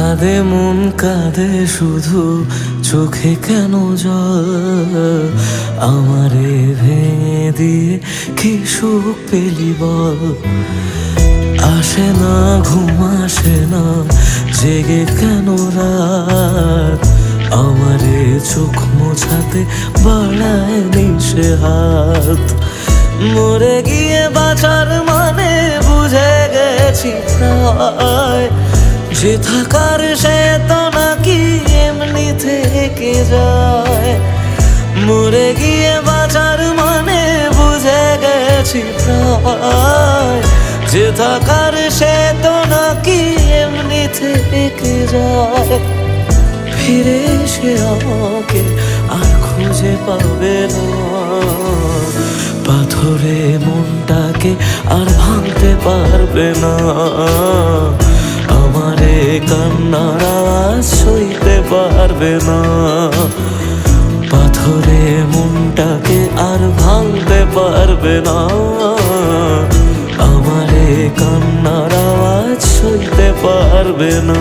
কাঁদে মন, কাঁদে শুধু চোখে কেন জল? আমারে ভেঙে দিয়ে কি সুখ পেলি বল? আসে না, ঘুম আসে না, জেগে কেন রাত? আমারে চোখ মোছাতে বাড়ায় নিশে হাত। মরে গিয়ে বাঁচার মানে বুঝে গেছি প্রায়। যে থাকার সে তো নাকি এমনি থেকে যায়। মরে গিয়ে বাঁচার মানে বুঝে গেছি যে থাকার সে তো নাকি এমনি থেকে যায়। ফিরে সে আমাকে আর খুঁজে পাবে না। পাথরে মনটাকে আর ভাঙতে পারবে না। আমারে কান্নারা সইতে পারবে না। পাথরে মনটাকে আর ভাঙতে পারবে না। আমারে কান্নার আওয়াজ সইতে পারবে না।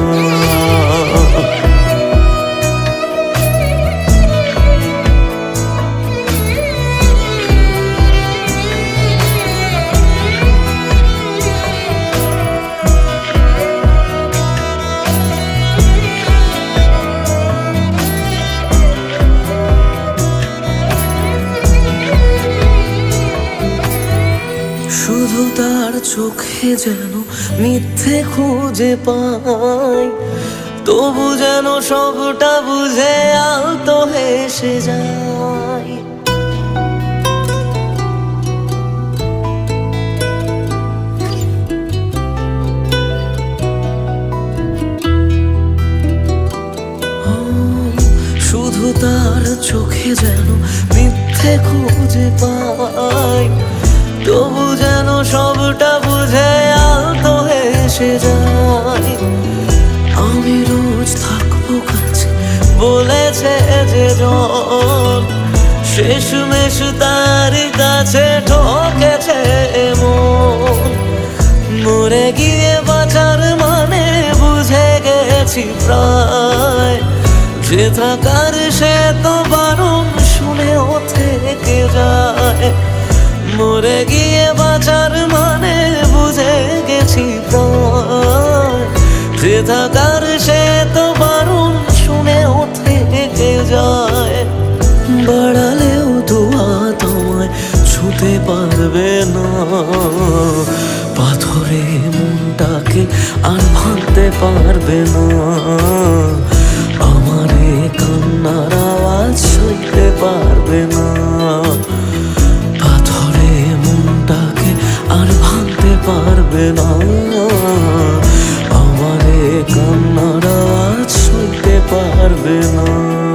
চোখে যেন মিথ্যে খুঁজে পাই। তবু যেন সবটা বুঝে আলতো হেসে যায়। শুধু তার চোখে যেন মিথ্যে খুঁজে পাই। তবু যেন সবটা বুঝে আলতো হেসে যায়। আমি রোজ থাকব কাছে, বলেছে যে জন। শেষ মেশ তার কাছে ঠকেছে মরে গিয়ে বাঁচার মানে বুঝে গেছি প্রায়। যে থাকার সে তো বারণ শুনেও থেকে যায়। মরে গিয়ে বাঁচার মানে বুঝে গেছি যে থাকার সে তো বারণ শুনেও থেকে যায়। বাড়ালেও দোয়া তোমায় ছুতে পারবে না। পাথরে মনটাকে আর ভাঙতে পারবে না। arde